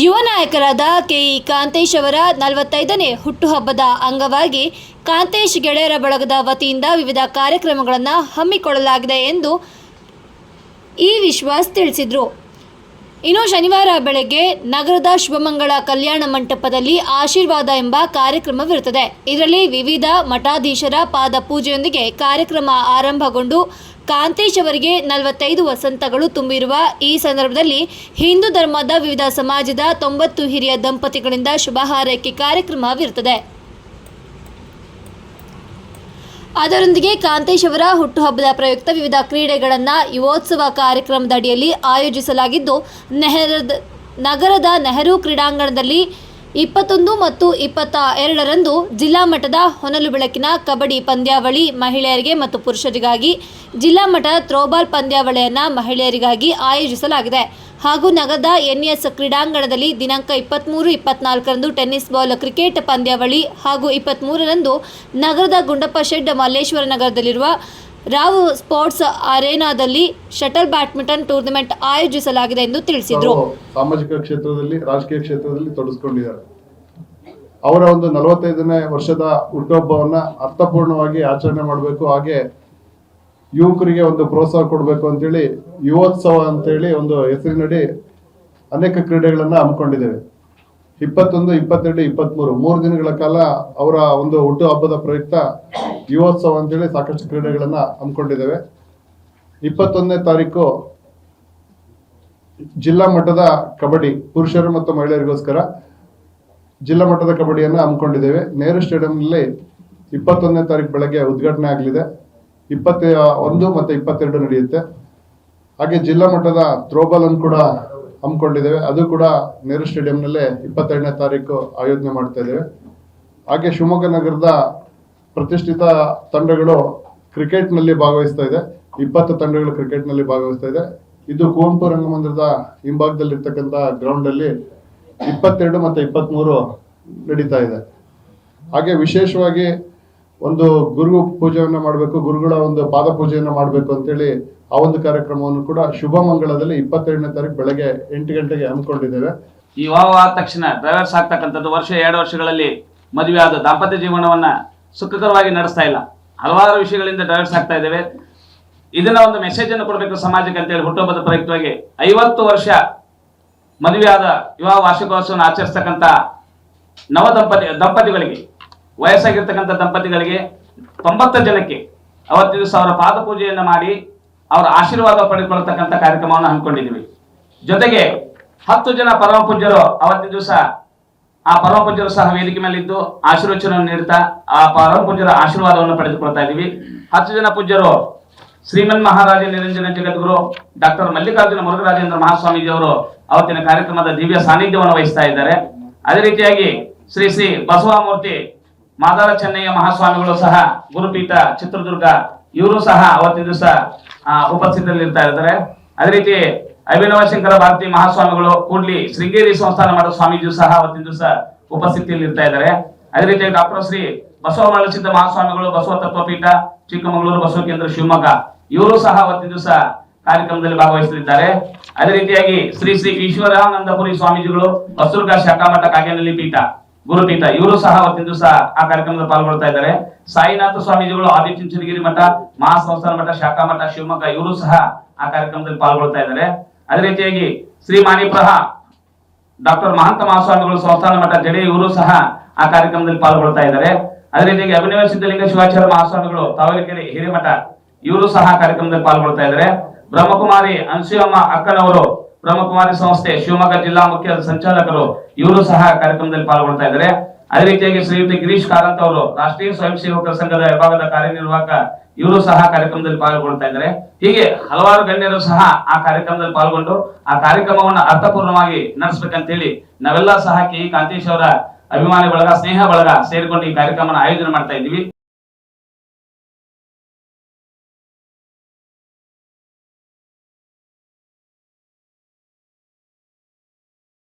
ಯುವ ನಾಯಕರಾದ ಕೆಇ ಕಾಂತೇಶ್ ಅವರ ನಲವತ್ತೈದನೇ ಹುಟ್ಟುಹಬ್ಬದ ಅಂಗವಾಗಿ ಕಾಂತೇಶ್ ಗೆಳೆಯರ ಬಳಗದ ವತಿಯಿಂದ ವಿವಿಧ ಕಾರ್ಯಕ್ರಮಗಳನ್ನು ಹಮ್ಮಿಕೊಳ್ಳಲಾಗಿದೆ ಎಂದು ಈ ವಿಶ್ವಾಸ್ ತಿಳಿಸಿದರು. ಇನ್ನು ಶನಿವಾರ ಬೆಳಗ್ಗೆ ನಗರದ ಶುಭಮಂಗಳ ಕಲ್ಯಾಣ ಮಂಟಪದಲ್ಲಿ ಆಶೀರ್ವಾದ ಎಂಬ ಕಾರ್ಯಕ್ರಮವಿರುತ್ತದೆ. ಇದರಲ್ಲಿ ವಿವಿಧ ಮಠಾಧೀಶರ ಪಾದ ಪೂಜೆಯೊಂದಿಗೆ ಕಾರ್ಯಕ್ರಮ ಆರಂಭಗೊಂಡು ಕಾಂತೇಶ್ ಅವರಿಗೆ ನಲವತ್ತೈದು ವಸಂತಗಳು ತುಂಬಿರುವ ಈ ಸಂದರ್ಭದಲ್ಲಿ ಹಿಂದೂ ಧರ್ಮದ ವಿವಿಧ ಸಮಾಜದ ತೊಂಬತ್ತು ಹಿರಿಯ ದಂಪತಿಗಳಿಂದ ಶುಭ ಹಾರೈಕೆ ಕಾರ್ಯಕ್ರಮವಿರುತ್ತದೆ. ಅದರೊಂದಿಗೆ ಕಾಂತೇಶ್ ಅವರ ಹುಟ್ಟುಹಬ್ಬದ ಪ್ರಯುಕ್ತ ವಿವಿಧ ಕ್ರೀಡೆಗಳನ್ನು ಯುವೋತ್ಸವ ಕಾರ್ಯಕ್ರಮದ ಅಡಿಯಲ್ಲಿ ಆಯೋಜಿಸಲಾಗಿದ್ದು, ನೆಹರದ, ನಗರದ ನೆಹರು ಕ್ರೀಡಾಂಗಣದಲ್ಲಿ ಇಪ್ಪತ್ತೊಂದು ಮತ್ತು ಇಪ್ಪತ್ತ ಎರಡರಂದು ಜಿಲ್ಲಾ ಮಟ್ಟದ ಹೊನಲು ಬೆಳಕಿನ ಕಬಡ್ಡಿ ಪಂದ್ಯಾವಳಿ ಮಹಿಳೆಯರಿಗೆ ಮತ್ತು ಪುರುಷರಿಗಾಗಿ ಜಿಲ್ಲಾ ಮಟ್ಟದ ಥ್ರೋಬಾಲ್ ಪಂದ್ಯಾವಳಿಯನ್ನು ಮಹಿಳೆಯರಿಗಾಗಿ ಆಯೋಜಿಸಲಾಗಿದೆ. ಹಾಗೂ ನಗರದ ಎನ್ಎಸ್ ಕ್ರೀಡಾಂಗಣದಲ್ಲಿ ದಿನಾಂಕ ಇಪ್ಪತ್ತ್ಮೂರು ಇಪ್ಪತ್ನಾಲ್ಕರಂದು ಟೆನ್ನಿಸ್ ಬಾಲ್, ಕ್ರಿಕೆಟ್ ಪಂದ್ಯಾವಳಿ ಹಾಗೂ ಇಪ್ಪತ್ತ್ಮೂರರಂದು ನಗರದ ಗುಂಡಪ್ಪ ಶೆಡ್ ಮಲ್ಲೇಶ್ವರ ನಗರದಲ್ಲಿರುವ ರಾವ್ ಸ್ಪೋರ್ಟ್ಸ್ ಅರೇನಾದಲ್ಲಿ ಶಟಲ್ ಬ್ಯಾಡ್ಮಿಂಟನ್ ಟೂರ್ನಮೆಂಟ್ ಆಯೋಜಿಸಲಾಗಿದೆ ಎಂದು ತಿಳಿಸಿದರು. ಸಾಮಾಜಿಕ ಕ್ಷೇತ್ರದಲ್ಲಿ, ರಾಜಕೀಯ ಕ್ಷೇತ್ರದಲ್ಲಿ ತೊಡಗಿಸಿಕೊಂಡಿದ್ದಾರೆ. ಅವರ ಒಂದು ನಲವತ್ತೈದನೇ ವರ್ಷದ ಹುಟ್ಟುಹಬ್ಬವನ್ನು ಅರ್ಥಪೂರ್ಣವಾಗಿ ಆಚರಣೆ ಮಾಡಬೇಕು. ಹಾಗೆ ಯುವಕರಿಗೆ ಒಂದು ಪ್ರೋತ್ಸಾಹ ಕೊಡಬೇಕು ಅಂತೇಳಿ ಯುವೋತ್ಸವ ಅಂತೇಳಿ ಒಂದು ಹೆಸರಿನಡಿ ಅನೇಕ ಕ್ರೀಡೆಗಳನ್ನು ಹಮ್ಮಿಕೊಂಡಿದ್ದೇವೆ. ಇಪ್ಪತ್ತೊಂದು, ಇಪ್ಪತ್ತೆರಡು ಇಪ್ಪತ್ತ್ಮೂರು ಮೂರು ದಿನಗಳ ಕಾಲ ಅವರ ಒಂದು ಹುಟ್ಟು ಹಬ್ಬದ ಪ್ರಯುಕ್ತ ಯುವೋತ್ಸವ ಅಂತೇಳಿ ಸಾಕಷ್ಟು ಕ್ರೀಡೆಗಳನ್ನು ಹಮ್ಮಿಕೊಂಡಿದ್ದೇವೆ. ಇಪ್ಪತ್ತೊಂದನೇ ತಾರೀಕು ಜಿಲ್ಲಾ ಮಟ್ಟದ ಕಬಡ್ಡಿ ಪುರುಷರು ಮತ್ತು ಮಹಿಳೆಯರಿಗೋಸ್ಕರ ಜಿಲ್ಲಾ ಮಟ್ಟದ ಕಬಡ್ಡಿಯನ್ನು ಹಮ್ಮಿಕೊಂಡಿದ್ದೇವೆ. ನೆಹರು ಸ್ಟೇಡಿಯಂನಲ್ಲಿ ಇಪ್ಪತ್ತೊಂದನೇ ತಾರೀಕು ಬೆಳಗ್ಗೆ ಉದ್ಘಾಟನೆ ಆಗಲಿದೆ. ಇಪ್ಪತ್ತ ಒಂದು ಮತ್ತು ಇಪ್ಪತ್ತೆರಡು ನಡೆಯುತ್ತೆ. ಹಾಗೆ ಜಿಲ್ಲಾ ಮಟ್ಟದ ಥ್ರೋಬಾಲ್ ಅನ್ನು ಕೂಡ ಹಮ್ಮಿಕೊಂಡಿದ್ದೇವೆ. ಅದು ಕೂಡ ನೆಹರು ಸ್ಟೇಡಿಯಂನಲ್ಲೇ ಇಪ್ಪತ್ತೆರಡನೇ ತಾರೀಕು ಆಯೋಜನೆ ಮಾಡ್ತಾ ಇದ್ದೇವೆ. ಹಾಗೆ ಶಿವಮೊಗ್ಗ ನಗರದ ಪ್ರತಿಷ್ಠಿತ ತಂಡಗಳು ಕ್ರಿಕೆಟ್ನಲ್ಲಿ ಭಾಗವಹಿಸ್ತಾ ಇದೆ. ಇಪ್ಪತ್ತು ತಂಡಗಳು ಕ್ರಿಕೆಟ್ನಲ್ಲಿ ಭಾಗವಹಿಸ್ತಾ ಇದೆ. ಇದು ಕುವೆಂಪು ರಂಗಮಂದಿರದ ಹಿಂಭಾಗದಲ್ಲಿರ್ತಕ್ಕಂಥ ಗ್ರೌಂಡಲ್ಲಿ ಇಪ್ಪತ್ತೆರಡು ಮತ್ತು ಇಪ್ಪತ್ತ್ಮೂರು ನಡೀತಾ ಇದೆ. ಹಾಗೆ ವಿಶೇಷವಾಗಿ ಒಂದು ಗುರು ಪೂಜೆಯನ್ನು ಮಾಡಬೇಕು, ಗುರುಗಳ ಒಂದು ಪಾದ ಪೂಜೆಯನ್ನು ಮಾಡಬೇಕು ಅಂತೇಳಿ ಆ ಒಂದು ಕಾರ್ಯಕ್ರಮವನ್ನು ಕೂಡ ಶುಭ ಮಂಗಳದಲ್ಲಿ ಇಪ್ಪತ್ತೆರಡನೇ ತಾರೀಕು ಬೆಳಗ್ಗೆ ಎಂಟು ಗಂಟೆಗೆ ಹಮ್ಮಿಕೊಂಡಿದ್ದೇವೆ. ಈ ವಿವಾಹ ಆದ ತಕ್ಷಣ ಡ್ರೈವರ್ಸ್ ಆಗ್ತಕ್ಕಂಥದ್ದು ವರ್ಷ ಎರಡು ವರ್ಷಗಳಲ್ಲಿ ಮದುವೆ ಆದ ದಾಂಪತ್ಯ ಜೀವನವನ್ನ ಸುಖಕರವಾಗಿ ನಡೆಸ್ತಾ ಇಲ್ಲ. ಹಲವಾರು ವಿಷಯಗಳಿಂದ ಡ್ರೈವರ್ಸ್ ಆಗ್ತಾ ಇದ್ದೇವೆ. ಇದನ್ನ ಒಂದು ಮೆಸೇಜ್ ಅನ್ನು ಕೊಡಬೇಕು ಸಮಾಜಕ್ಕೆ ಅಂತೇಳಿ ಹುಟ್ಟುಹಬ್ಬದ ಪ್ರಯುಕ್ತವಾಗಿ ಐವತ್ತು ವರ್ಷ ಮದುವೆಯಾದ ವಿವಾಹ ವಾರ್ಷಿಕೋತ್ಸವವನ್ನು ಆಚರಿಸ್ತಕ್ಕಂಥ ನವ ದಂಪತಿ ದಂಪತಿಗಳಿಗೆ ವಯಸ್ಸಾಗಿರ್ತಕ್ಕಂಥ ದಂಪತಿಗಳಿಗೆ ತೊಂಬತ್ತು ಜನಕ್ಕೆ ಅವತ್ತಿನ ದಿವಸ ಅವರ ಪಾದ ಪೂಜೆಯನ್ನು ಮಾಡಿ ಅವರ ಆಶೀರ್ವಾದ ಪಡೆದುಕೊಳ್ಳತಕ್ಕಂಥ ಕಾರ್ಯಕ್ರಮವನ್ನು ಹಮ್ಮಿಕೊಂಡಿದ್ದೀವಿ. ಜೊತೆಗೆ ಹತ್ತು ಜನ ಪರಮ ಪೂಜ್ಯರು ಅವತ್ತಿನ ದಿವಸ ಆ ಪರಮ ಪೂಜ್ಯರು ಸಹ ವೇದಿಕೆ ಮೇಲೆ ಇದ್ದು ಆಶೀರ್ವಚನವನ್ನು ನೀಡುತ್ತಾ ಆ ಪರಮ ಪೂಜ್ಯರ ಆಶೀರ್ವಾದವನ್ನು ಪಡೆದುಕೊಳ್ತಾ ಇದ್ದೀವಿ. ಹತ್ತು ಜನ ಪೂಜ್ಯರು ಶ್ರೀಮನ್ ಮಹಾರಾಜ ನಿರಂಜನ ಜಗದ್ಗುರು, ಡಾಕ್ಟರ್ ಮಲ್ಲಿಕಾರ್ಜುನ ಮುರುಘರಾಜೇಂದ್ರ ಮಹಾಸ್ವಾಮೀಜಿ ಅವರು ಅವತ್ತಿನ ಕಾರ್ಯಕ್ರಮದ ದಿವ್ಯ ಸಾನ್ನಿಧ್ಯವನ್ನು ವಹಿಸ್ತಾ ಇದ್ದಾರೆ. ಅದೇ ರೀತಿಯಾಗಿ ಶ್ರೀ ಶ್ರೀ ಬಸವಮೂರ್ತಿ ಮಾದಾರ ಚೆನ್ನಯ್ಯ ಮಹಾಸ್ವಾಮಿಗಳು ಸಹ, ಗುರುಪೀಠ, ಚಿತ್ರದುರ್ಗ, ಇವರು ಸಹ ಅವತ್ತಿನ ದಿವಸ ಉಪಸ್ಥಿತರಿರ್ತಾ ಇದ್ದಾರೆ. ಅದೇ ರೀತಿ ಅಭಿನವ ಶಂಕರ ಭಾರತಿ ಮಹಾಸ್ವಾಮಿಗಳು ಕೂಡ್ಲಿ ಶೃಂಗೇರಿ ಸಂಸ್ಥಾನ ಮಾಡೋ ಸ್ವಾಮೀಜಿಯು ಸಹ ಅವತ್ತಿನ ದಿವಸ ಉಪಸ್ಥಿತಿಯಲ್ಲಿ ಇರ್ತಾ ಇದ್ದಾರೆ. ಅದೇ ರೀತಿ ಡಾಕ್ಟರ್ ಶ್ರೀ ಬಸವ ಮರಳಿಸಿದ್ದ ಮಹಾಸ್ವಾಮಿಗಳು, ಬಸವ ತತ್ವಪೀಠ, ಚಿಕ್ಕಮಗಳೂರು ಬಸವ ಕೇಂದ್ರ ಶಿವಮೊಗ್ಗ, ಇವರು ಸಹ ಅವತ್ತಿನ ದಿವಸ ಕಾರ್ಯಕ್ರಮದಲ್ಲಿ ಭಾಗವಹಿಸಲಿದ್ದಾರೆ. ಅದೇ ರೀತಿಯಾಗಿ ಶ್ರೀ ಶ್ರೀ ಈಶ್ವರಾನಂದಪುರಿ ಸ್ವಾಮೀಜಿಗಳು ಹೊಸದುರ್ಗ ಶಾಖಾಮಠ ಕಾಗೇನಲ್ಲಿ ಪೀಠ. ಗುರುಪೀಠ ಇವರು ಸಹ ಅವತ್ತಿನ ಸಹ ಆ ಕಾರ್ಯಕ್ರಮದಲ್ಲಿ ಪಾಲ್ಗೊಳ್ತಾ ಇದ್ದಾರೆ. ಸಾಯಿನಾಥ ಸ್ವಾಮೀಜಿಗಳು ಆದಿಚುಂಚನಗಿರಿ ಮಠ, ಮಹಾಸಂಸ್ಥಾನ ಮಠ, ಶಾಖಾ ಮಠ, ಶಿವಮೊಗ್ಗ, ಇವರು ಸಹ ಆ ಕಾರ್ಯಕ್ರಮದಲ್ಲಿ ಪಾಲ್ಗೊಳ್ತಾ ಇದ್ದಾರೆ. ಅದೇ ರೀತಿಯಾಗಿ ಶ್ರೀ ಮಾಣಿಪ್ರಹ, ಡಾಕ್ಟರ್ ಮಹಂತ ಮಹಾಸ್ವಾಮಿಗಳು, ಸಂಸ್ಥಾನ ಮಠ ಜಡೆ, ಇವರು ಸಹ ಆ ಕಾರ್ಯಕ್ರಮದಲ್ಲಿ ಪಾಲ್ಗೊಳ್ತಾ ಇದ್ದಾರೆ. ಅದೇ ರೀತಿಯಾಗಿ ಅಭಿನವ ಸಿದ್ಧಲಿಂಗ ಶಿವಾಚಾರ್ಯ ಮಹಾಸ್ವಾಮಿಗಳು ತಾವರೆಕೆರೆ ಹಿರೇಮಠ, ಇವರು ಸಹ ಕಾರ್ಯಕ್ರಮದಲ್ಲಿ ಪಾಲ್ಗೊಳ್ತಾ ಇದ್ದಾರೆ. ಬ್ರಹ್ಮಕುಮಾರಿ ಅನ್ಸಿಯಮ್ಮ ಅಕ್ಕನವರು ಬ್ರಹ್ಮಕುಮಾರಿ ಸಂಸ್ಥೆ ಶಿವಮೊಗ್ಗ ಜಿಲ್ಲಾ ಮುಖ್ಯ ಸಂಚಾಲಕರು ಇವರು ಸಹ ಕಾರ್ಯಕ್ರಮದಲ್ಲಿ ಪಾಲ್ಗೊಳ್ತಾ ಇದ್ದಾರೆ. ಅದೇ ರೀತಿಯಾಗಿ ಶ್ರೀಯುತ ಗಿರೀಶ್ ಕಾರಂತ್ ಅವರು ರಾಷ್ಟ್ರೀಯ ಸ್ವಯಂ ಸೇವಕರ ಸಂಘದ ವಿಭಾಗದ ಕಾರ್ಯನಿರ್ವಾಹಕ ಇವರು ಸಹ ಕಾರ್ಯಕ್ರಮದಲ್ಲಿ ಪಾಲ್ಗೊಳ್ತಾ ಇದ್ದಾರೆ. ಹೀಗೆ ಹಲವಾರು ಗಣ್ಯರು ಸಹ ಆ ಕಾರ್ಯಕ್ರಮದಲ್ಲಿ ಪಾಲ್ಗೊಂಡು ಆ ಕಾರ್ಯಕ್ರಮವನ್ನು ಅರ್ಥಪೂರ್ಣವಾಗಿ ನಡೆಸಬೇಕಂತೇಳಿ ನಾವೆಲ್ಲ ಸಹ ಕೆ ಕಾಂತೇಶ್ ಅವರ ಅಭಿಮಾನಿ ಬಳಗ ಸ್ನೇಹ ಬಳಗ ಸೇರಿಕೊಂಡು ಈ ಕಾರ್ಯಕ್ರಮನ ಆಯೋಜನೆ ಮಾಡ್ತಾ ಇದ್ದೀವಿ.